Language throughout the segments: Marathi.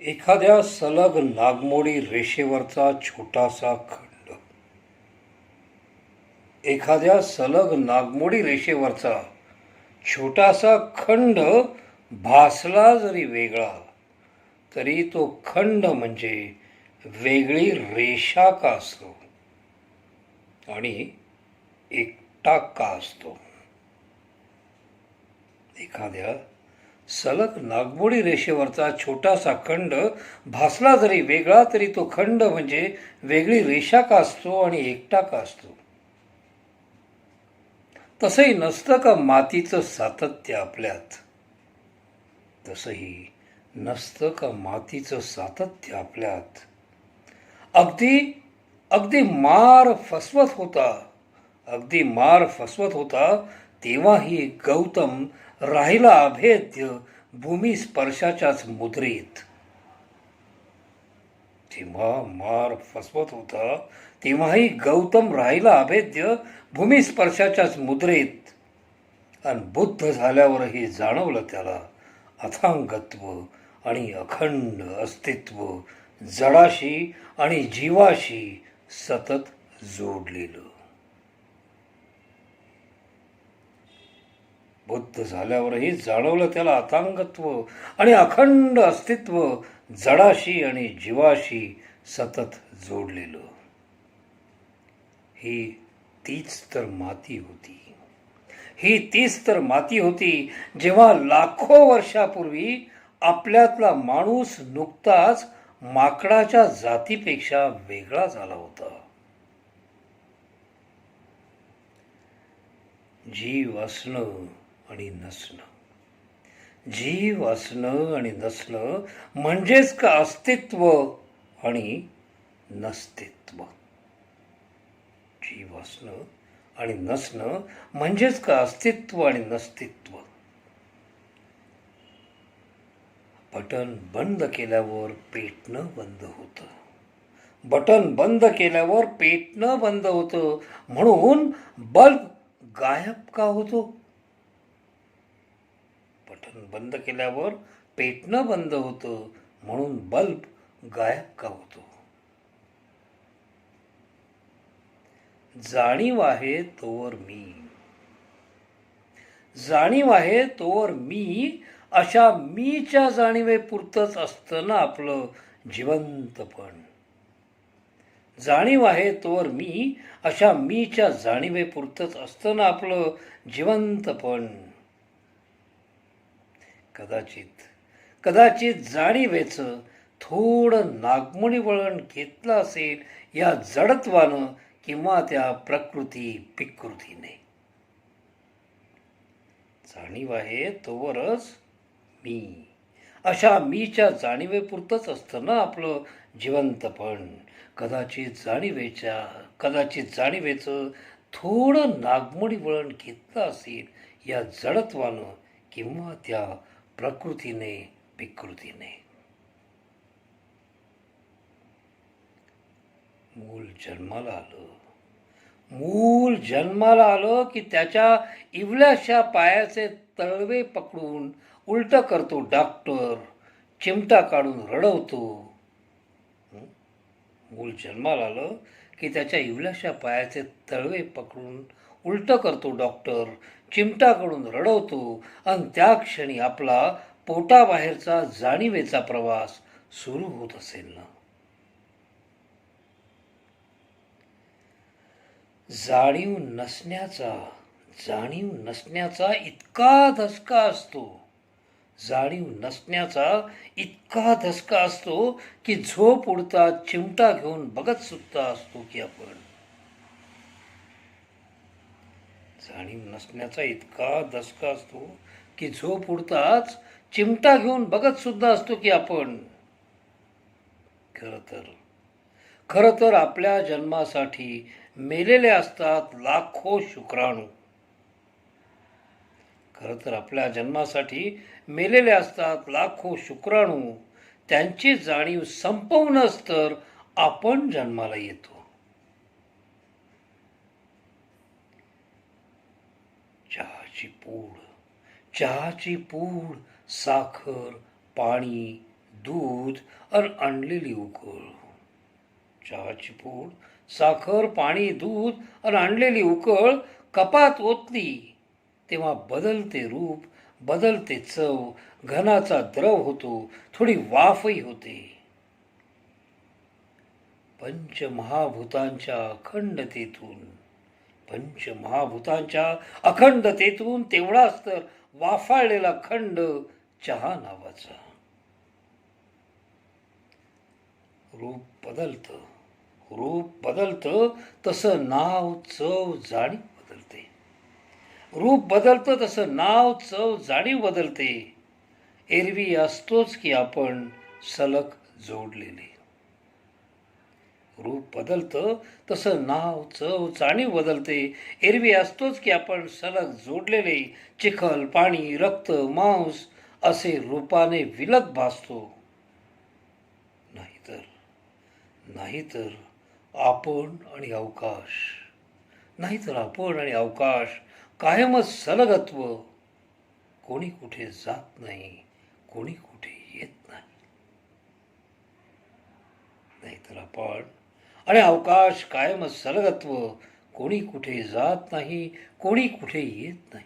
एखाद्या सलग नागमोडी रेषेवरचा छोटासा खंड. एखाद्या सलग नागमोडी रेषेवरचा छोटासा खंड भासला जरी वेगळा तरी तो खंड म्हणजे वेगळी रेषा का असतो आणि एकटा का असतो? एखाद्या सलग नागमोडी रेषेवरचा छोटासा खंड भासला जरी वेगळा तरी तो खंड म्हणजे वेगळी रेषा का असतो आणि एकटा का असतो? तसंही नसतं का मातीचं सातत्य आपल्यात? तसंही नसतं का मातीचं सातत्य आपल्यात? अगदी अगदी मार फसवत होता अगदी मार फसवत होता तेव्हाही गौतम राहिला अभेद्य भूमी स्पर्शाच्याच मुद्रेत. तेव्हा मार फसवत होता तेव्हाही गौतम राहिला अभेद्य भूमी स्पर्शाच्याच मुद्रेत. आणि बुद्ध झाल्यावरही जाणवलं त्याला अथांगत्व आणि अखंड अस्तित्व जडाशी आणि जीवाशी सतत जोडलेलं. बुद्ध झाल्यावरही जाणवलं त्याला अथांगत्व आणि अखंड अस्तित्व जडाशी आणि जीवाशी सतत जोडलेलं. ही तीच तर माती होती. ही तीच तर माती होती जेव्हा लाखो वर्षापूर्वी आपल्यातला माणूस नुकताच माकडाच्या जातीपेक्षा वेगळा झाला होता. जीव असणं आणि नसणं. जीव असणं आणि नसणं म्हणजेच का अस्तित्व आणि नस्तित्व? जीव असणं आणि नसणं म्हणजेच का अस्तित्व आणि नस्तित्व? बटन बंद केल्यावर पेटणं बंद होतं. बटन बंद केल्यावर पेटणं बंद होतं. म्हणून बल्ब गायब का होतो? बटन बंद केल्यावर पेटणं बंद होतं म्हणून बल्ब गायब का होतो? जाणीव आहे तोवर मी. जाणीव आहे तोवर मी. अशा मीच्या जाणीवेपुरतंच असतं ना आपलं जिवंतपण. जाणीव आहे तोवर मी. अशा मीच्या जाणीवेपुरतंच असतं ना आपलं जिवंतपण. कदाचित. कदाचित जाणीवेचं थोडं नागमोडी वळण घेतलं असेल या जडत्वानं किंवा त्या प्रकृती विकृतीने. जाणीव आहे तोवरच मी. अशा मीच्या जाणीवेपुरतंच असतं ना आपलं जिवंतपण. कदाचित जाणीवेच्या कदाचित जाणीवेचं थोडं नागमोडी वळण घेतलं असेल या जडत्वानं किंवा त्या प्रकृतीने विकृतीने. मूल जन्माला आलं. मूल जन्माला आलं की त्याच्या इवल्याशा पायाचे तळवे पकडून उलट करतो डॉक्टर चिमटा काढून रडवतो. मूल जन्माला आलं की त्याच्या इवल्याशा पायाचे तळवे पकडून उलट करतो डॉक्टर. चिमटाकडून रडवतो. आणि त्या क्षणी आपला पोटाबाहेरचा जाणीवेचा प्रवास सुरू होत असेल ना. जाणीव नसण्याचा जाणीव नसण्याचा इतका धसका असतो. जाणीव नसण्याचा इतका धसका असतो की झोप उडता चिमटा घेऊन बघत सुद्धा असतो की आपण. आणि नसण्याचा इतका दसका असतो की झोप उडताच चिमटा घेऊन बघत सुद्धा असतो की आपण. खरं तर खरं तर आपल्या जन्मासाठी मेलेले असतात लाखो शुक्राणू. खरं तर आपल्या जन्मासाठी मेलेले असतात लाखो शुक्राणू. त्यांची जाणीव संपवूनच तर आपण जन्माला येतो चहाची पूड चहाची पूड साखर पाणी दूध आणि आणलेली उकळ. चहाची पूड साखर पाणी दूध आणि आणलेली उकळ कपात ओतली. तेव्हा बदलते रूप बदलते चव घनाचा द्रव होतो थोडी वाफही होते. पंचमहाभूतांच्या अखंडतेतून पंचमहाभूतांच्या अखंडतेतून तेवढाच तर वाफाळलेला खंड चहा नावाचा. रूप बदलतं रूप बदलतं तसं नाव चव जाणीव बदलते. रूप बदलतं तसं नाव चव जाणीव बदलते. एरवी असतोच की आपण सलग जोडलेले. रूप बदलतं तसं नाव चव जाणीव बदलते. एरवी असतोच की आपण सलग जोडलेले चिखल पाणी रक्त मांस असे रूपाने विलग भासतो. नाहीतर नाहीतर आपण आणि अवकाश. नाहीतर आपण आणि अवकाश कायमच सलगत्व. कोणी कुठे जात नाही कोणी कुठे येत नाही. नाहीतर आपण आणि अवकाश कायम सलगत्व कोणी कुठे जात नाही कोणी कुठे येत नाही.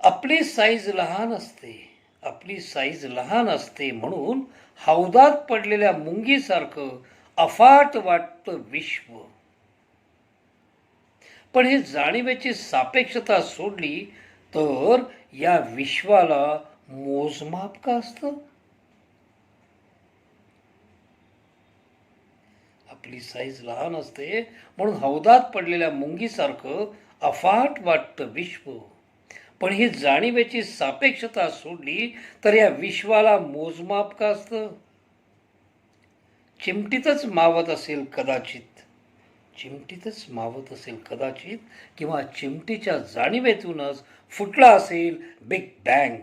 आपली साईज लहान असते आपली साईज लहान असते म्हणून हौदात पडलेल्या मुंगीसारखं अफाट वाटतं विश्व. पण हे जाणीवेची सापेक्षता सोडली तर या विश्वाला मोजमाप का असतं? आपली साईज लहान असते म्हणून हौदात पडलेल्या मुंगीसारखं अफाट वाटतं विश्व. पण ही जाणीवेची सापेक्षता सोडली तर या विश्वाला मोजमाप का असतं? चिमटीतच मावत असेल कदाचित. चिमटीतच मावत असेल कदाचित किंवा चिमटीच्या जाणीवेतूनच फुटला असेल बिग बँग.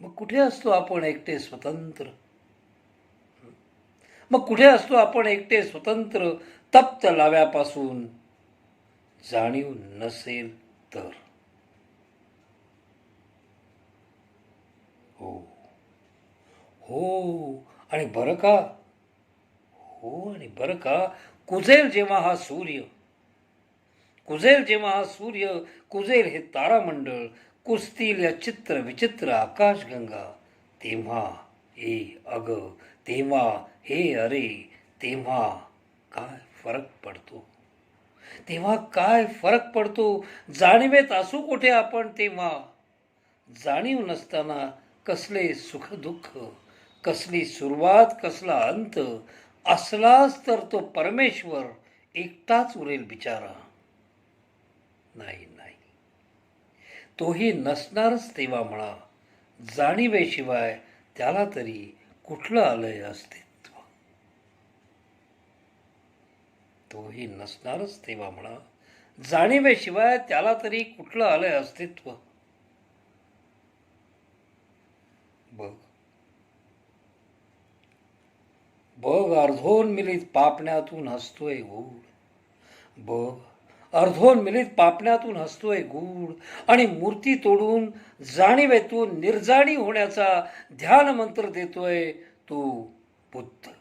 मग कुठे असतो आपण एकटे स्वतंत्र? मग कुठे असतो आपण एकटे स्वतंत्र? तप्त लाव्यापासून. जाणीव नसेल तर. हो. हो. आणि बरं का? हो आणि बरं का? कुजेल जेव्हा हा सूर्य. कुजेल जेव्हा हा सूर्य कुजेल हे तारामंडळ कुसतील या चित्र विचित्र आकाशगंगा तेव्हा ए अग तेव्हा हे अरे तेव्हा काय फरक पडतो? तेव्हा काय फरक पडतो? जाणीवेत असू कुठे आपण तेव्हा? जाणीव नसताना कसले सुख दुःख कसली सुरुवात कसला अंत असलाच तर तो परमेश्वर एकटाच उरेल बिचारा. नाही नाही. तोही नसणारच तेव्हा म्हणा. जाणीवेशिवाय त्याला तरी कुठलं आलंय अस्तित्व? तोही नसणारच तेव्हा म्हणा. जाणीवेशिवाय त्याला तरी कुठलं आलंय अस्तित्व? बघ. बघ अर्धोन मिलीत पापण्यातून हसतोय ओढ बघ. अर्धोन मिलीत पापण्यातून हसतोय गूढ आणि मूर्ती तोडून जाणीवेतून निर्जाणी होण्याचा ध्यान मंत्र देतोय तो बुद्ध